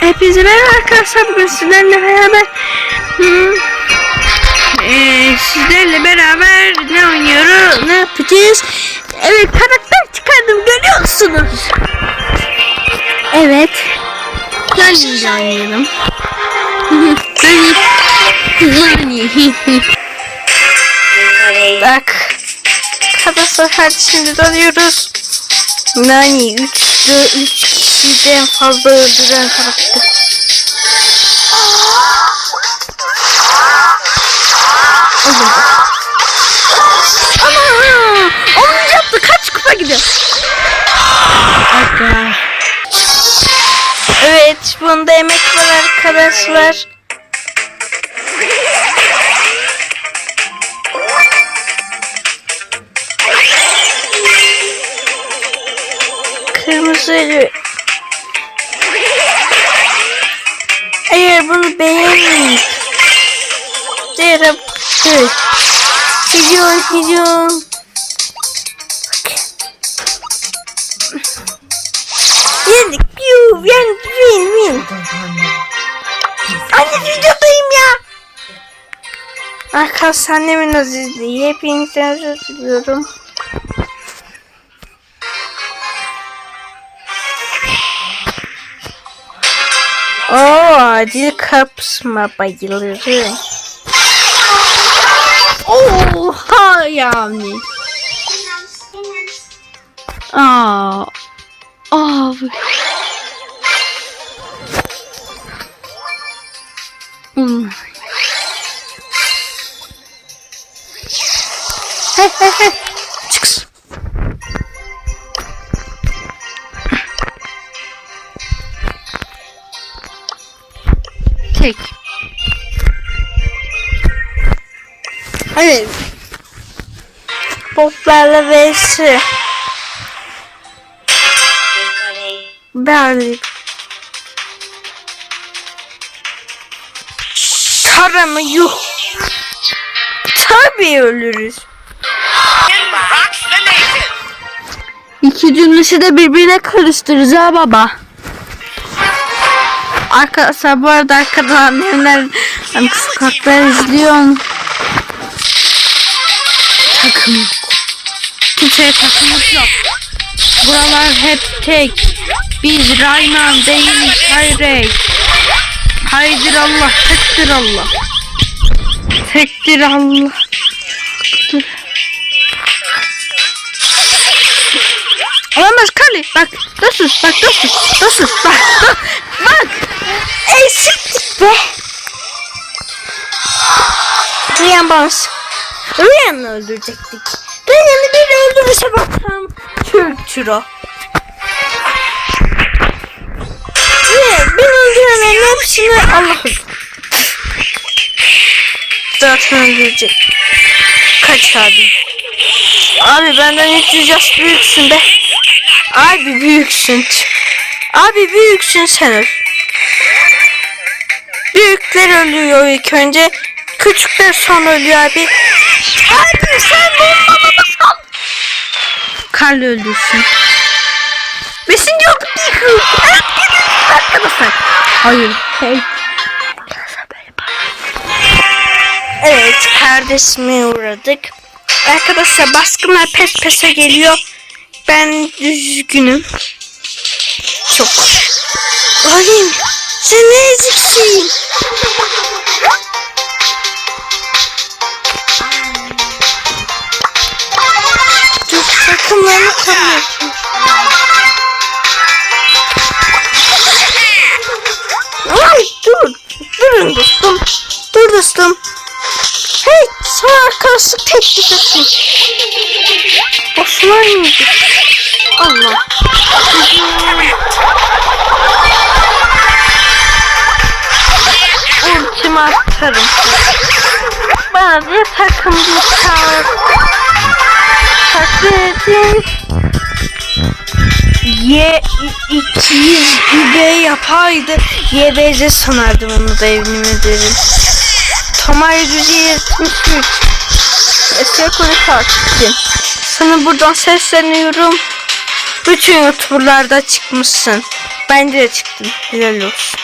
Hepinize merhaba arkadaşlar. Bugün sizlerle beraber hmm, sizlerle beraber ne oynuyoruz? Ne yapacağız? Evet karakter çıkardım. Görüyorsunuz evet. Nani oynayalım Nani Nani bak. Arkadaşlar hadi şimdi dalıyoruz Nani 3 3 kişiden fazla öldüren karakter. Ana! Onun yaptı kaç kupa gidiyor? Aga. Evet bunda emek var arkadaşlar. Kırmızı Eğer bunu beğenmeyin. Diğer yaptı. Gidiyor gidiyor. Yendik. Piu, yendik. Win. Anne videodayım ya. Arkadaşlar annemin azizliği. Hepinizden özür diliyorum. Acil kapsma bayılırım. Oha yani. Aa. Abi. Hmm. He he he. Poplarla vs. Berlik. Tara mı? Yuh. Tabii ölürüz. İki cümlesi de birbirine karıştırırız ha baba. Arkadaşlar bu arada arkadan annemler hani sokaklar izliyor. Takım. Kimseye takımız yok. Buralar hep tek. Biz Rayman değil Hayrey. Haydir Allah, tektir Allah. Tektir Allah. Dur. Olamaz Kali. Bak dostuz bak dostuz dostuz bak bak. Bak. Eşitlik be. Rüyan bans. Rüyan'ı öldürecektik. Rüyan'ı bir öldürürse bakalım. Türktür o. Rüyan ben öldüremeyen hepsini Allah'ım. Zaten öldürecek. Kaç abi. Abi benden 300 yaş büyüksün be. Abi büyüksün. Abi büyüksün sen. Büyükler ölüyor ilk önce. Küçükler son ölüyor abi. Hadi sen bombalama sal. Karlı öldürsün. Besin yok değil. Arkadaşlar. Hayır. Hey. Evet kardeşime uğradık. Arkadaşlar baskınlar pes pese geliyor. Ben üzgünüm. Çok. Alim sen ne eziksin? Takımlarını koruyorsun. Ay dur. Durun dostum. Dur dostum. Hey sana arkadaşlık teklif ettim. Boşuna mıydı? Allah. Ultimi atarım. Bana bir takımcı çağır. Taklidim. Y 200 übe yapaydı. YBZ sanardım onu da evimi derim. Tomar 173. Eski konu takipçi. Sana buradan sesleniyorum. Bütün youtuberlarda çıkmışsın. Bence de çıktın. Helal olsun.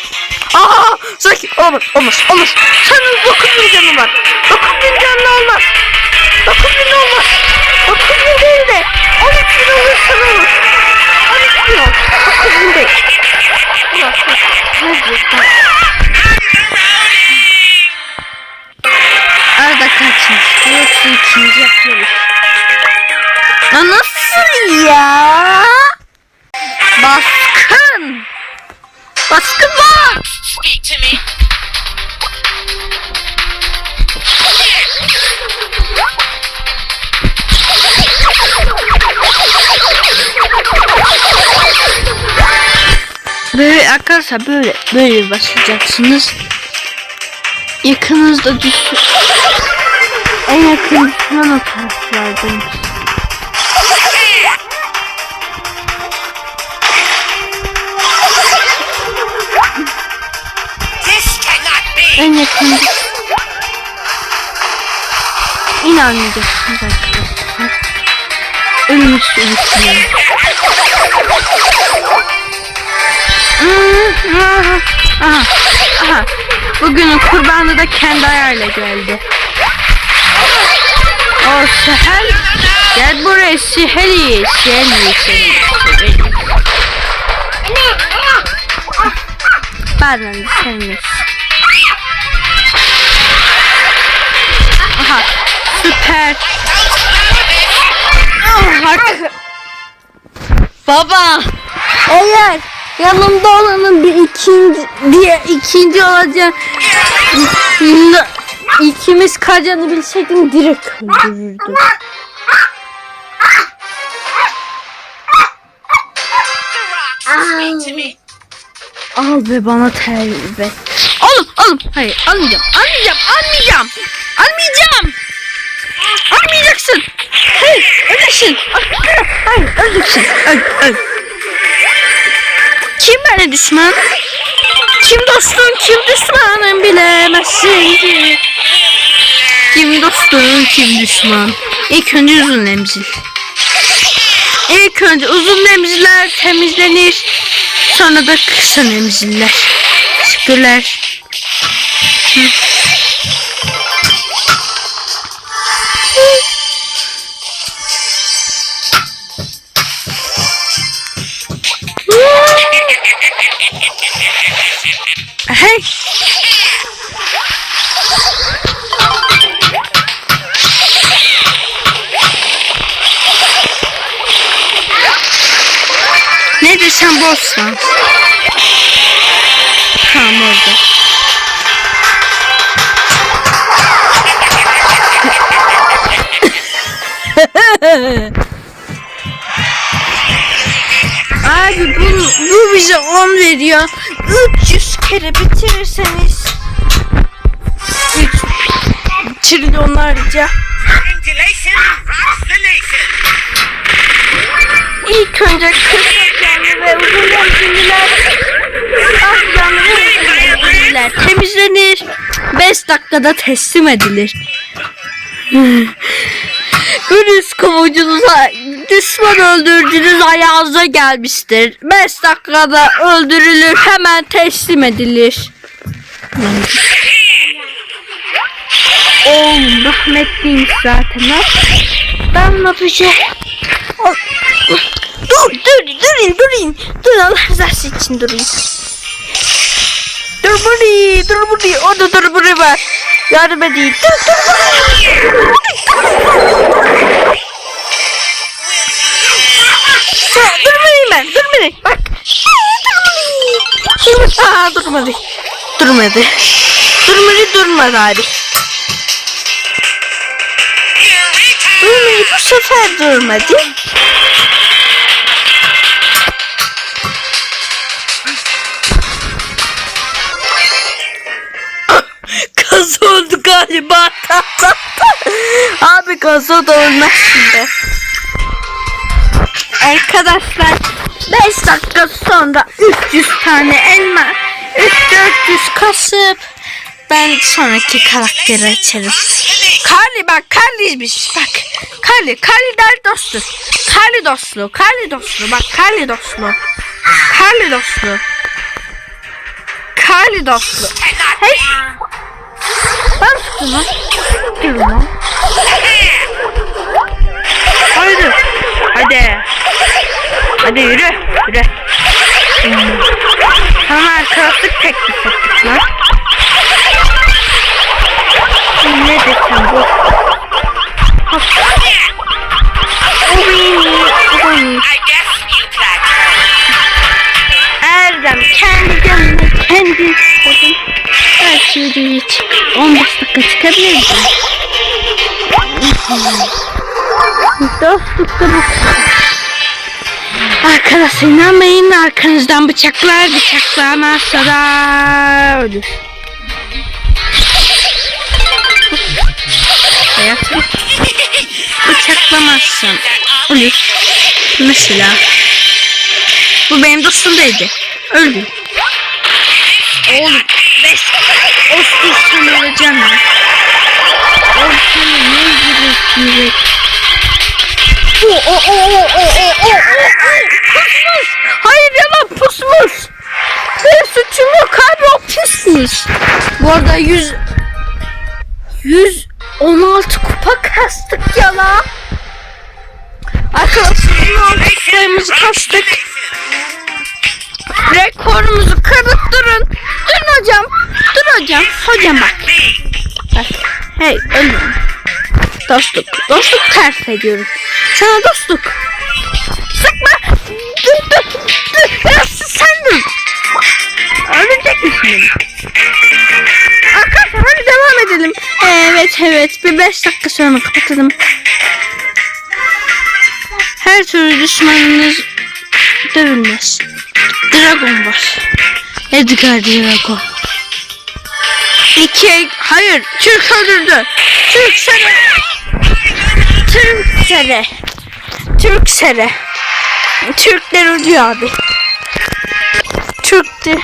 Aa, sakin. Olmaz, olmaz, olmaz. Senin 9 bin canın var. 9 bin canlı olmaz. 9 bin olmaz. 9 bin değil de 12 bin olursa ne olur? 12 bin ol. 9 bin değil. Ulan, bak, ne diyorsun? Arkadaşlar böyle böyle basacaksınız. Yakınızda düşsün. En yakın düşman be. En yakın İnanmayacaksınız arkadaşlar. Ölmüş unutmayın. Aha, aha. Bugünün kurbanı da kendi ayağıyla geldi. O Sehel. Gel buraya. Seheli. Seheli. Bazen de sevmiyorsun. Aha. Süper. Oh, Baba. Eğer yanımda olanın bir ikinci diye ikinci olacak ikimiz kalacağını bilseydim direkt öldürürdüm. Al ve bana terbiye. Oğlum oğlum hayır almayacağım almayacağım almayacağım almayacağım. Almayacaksın. Hayır öleceksin. Hayır öleceksin. Öl öl kim bana düşman kim dostun kim düşmanın bilemezsin ki kim dostun kim düşman İlk önce uzun emzil İlk önce uzun emziler temizlenir Sonra da kısa emziller. Teşekkürler. Desem bozsan. Tamam oldu. Abi bu, bu bize 10 veriyor. 300 kere bitirirseniz 3 trilyonlarca. İlk önce kısa canlı ve uzun menziller ah canlı ve uzun menziller temizlenir. 5 dakikada teslim edilir. Virüs kovucunuza düşman öldürücünüz ayağınıza gelmiştir. 5 dakikada öldürülür hemen teslim edilir. Oğlum rahmetliymiş zaten. Ben ne yapacağım? Dur dur durun durun. Dur Allah rızası için durun. Dur burayı dur burayı. Orada dur burayı var. Yardım edeyim. Dur dur burayı. Ha, durmayayım ben. Durmayayım. Bak. Dur. Aa durmadı. Durmadı. Durmadı durmadı hadi. Durmadı bu sefer durmadı. Gaz oldu galiba. Abi gaz oldu olmaz şimdi. Arkadaşlar 5 dakika sonra 300 tane elma 300 kasıp ben sonraki karakteri açarım. Carly bak Carly'miş bak. Carly, Carly der dostluk. Carly dostluğu, Carly dostluğu bak Carly dostluğu. Karlı dostlu. Karlı dostlu. Hey. be. Ben tuttum lan. Dur lan. Haydi. Hadi. Hadi yürü. Yürü. Sana arkadaşlık teklif ettik lan. Ne desem bu? Erdem kendi canını kendi kodun. Belki videoya çık. 15 dakika çıkabilir misin? Dostlukta bu. Arkadaşlar inanmayın arkanızdan bıçaklar bıçaklamazsa da ölür. Hayatım bıçaklamazsan ölür. Mesela bu benim dostumdaydı. Öldü. Oğlum beş Oscar sen öleceksin lan. Oğlum ne yürek O o o o o o o o Pusmuş. Hayır yalan pusmuş. Benim suçum yok abi o pusmuş. Bu arada 100 116 kupa kastık ya la. Arkadaşlar 116 kupayımızı kastık. Rekorumuzu kırdık durun. Durun hocam. Dur hocam. Hocam bak. Bak. Hey öldüm. Dostluk. Dostluk ters ediyoruz. Sana dostluk. Sıkma. Dur dur. Dur. Evet. Bir beş dakika sonra kapatalım. Her türlü düşmanınız dövülmez. Dragon var. Edgar Dragon. İki, hayır, Türk öldürdü. Türk sere. Türk sere. Türk sere. Türkler ölüyor abi. Türk'tü.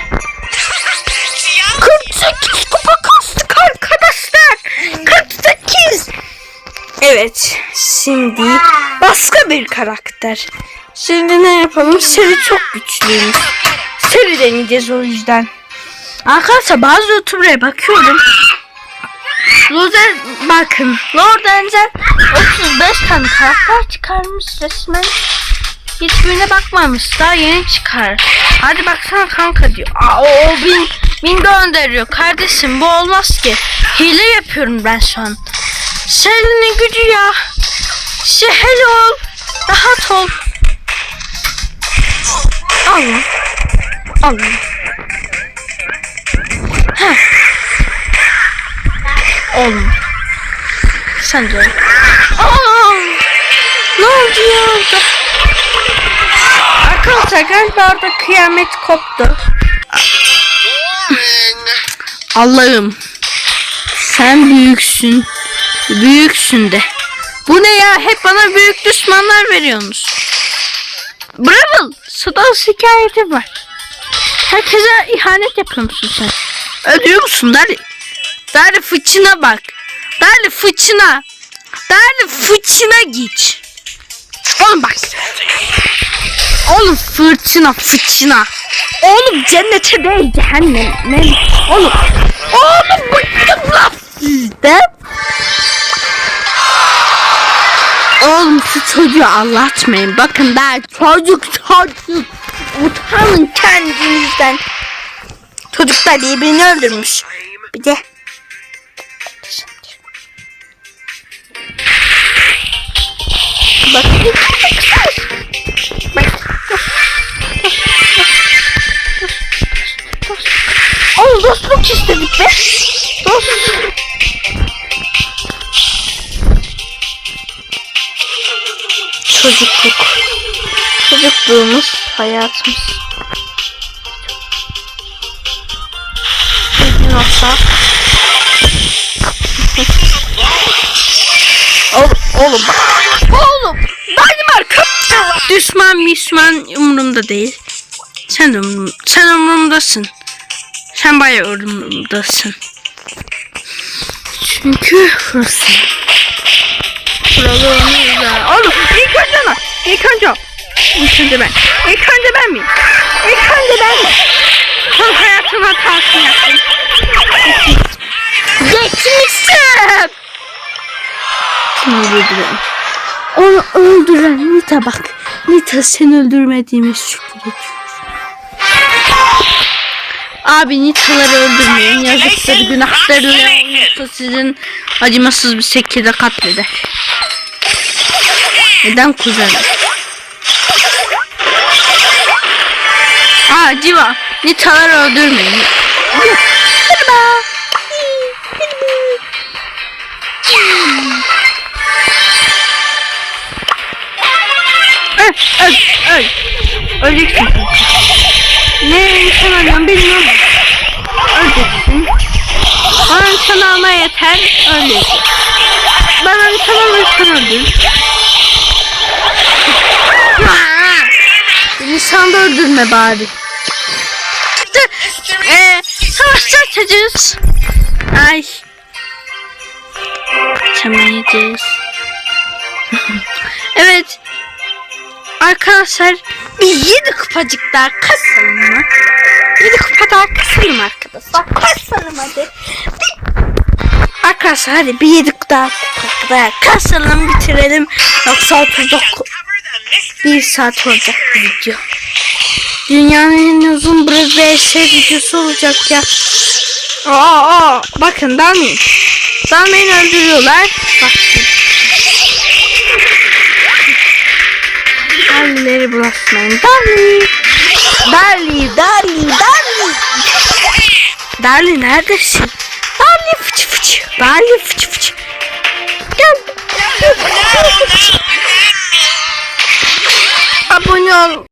Evet. Şimdi başka bir karakter. Şimdi ne yapalım? Seri çok güçlüymüş. Seri deneyeceğiz o yüzden. Arkadaşlar bazı YouTuber'e bakıyorum. Lozer bakın. Lord Enzel 35 tane karakter çıkarmış resmen. Hiçbirine bakmamış. Daha yeni çıkar. Hadi baksana kanka diyor. Aa, o bin, bin gönderiyor. Kardeşim bu olmaz ki. Hile yapıyorum ben şu an. Senin gücü ya. Şehel ol. Rahat ol. Alın. Alın. Heh. Oğlum. Sen de. Aa! Ne oldu ya? Arkadaşlar galiba orada kıyamet koptu. Allah'ım. Sen büyüksün. Büyüksün de. Bu ne ya? Hep bana büyük düşmanlar veriyorsunuz. Bravo. Sudan şikayeti var. Herkese ihanet yapıyor musun sen? Ölüyor musun Dali? Dali fıçına bak. Dali fıçına. Dali fıçına git. Oğlum bak. Oğlum fırtına fıçına. Oğlum cennete değil cehenneme. Oğlum. Oğlum çocuğu anlatmayın. Bakın ben çocuk çocuk. Utanın kendinizden. Çocuklar birbirini öldürmüş. Bir de Bak. Bak. Oğlum dostluk istedik be. Dostluk. Çocukluk. Çocukluğumuz, hayatımız. Bir nokta. Oğlum, oğlum bak. Oğlum, Danimarka. Düşman, misman umurumda değil. Sen umurum, sen umurumdasın. Sen bayağı umurumdasın. Çünkü fırsat. Kuralı onu izler. Oğlum ilk. İlk önce. İlk önce ben. İlk önce ben miyim? İlk önce ben miyim? Son hayatım hatasını yaptım. Geçmişim. Kim öldüren? Onu öldüren Nita bak. Nita seni öldürmediğime şükür Abi Nita'ları öldürmeyin. Yazıktır, günahtır. Nita sizin acımasız bir şekilde katleder. Neden kuzenim? Aa Civa. Nita'ları öldürmeyin. Merhaba. Öl, öl, öl. Öleceksin. Ne nişan alıyorum bilmiyorum. Öleceksin. Bana nişan alma yeter. Öleceksin. Bana nişan alırsan öldür. Nişanda öldürme bari. Eee savaşçı açacağız. Ay. Açamayacağız. evet. Arkadaşlar bir yedi kupacık daha kasalım mı? Yedi kupa daha kasalım arkadaşlar. Kasalım hadi. Arkadaşlar hadi bir yedi daha kupa daha kasalım bitirelim. Yoksa 39 bir saat olacak video. Dünyanın en uzun şey videosu olacak ya. Aa, aa bakın dalmayın. Dalmayın öldürüyorlar. Bak. Dalileri bulaşmayın. Dali. Dali, Dali, Dali. Dali neredesin? Dali fıçı fıçı. Dali fıçı fıçı. Gel. Abone ol.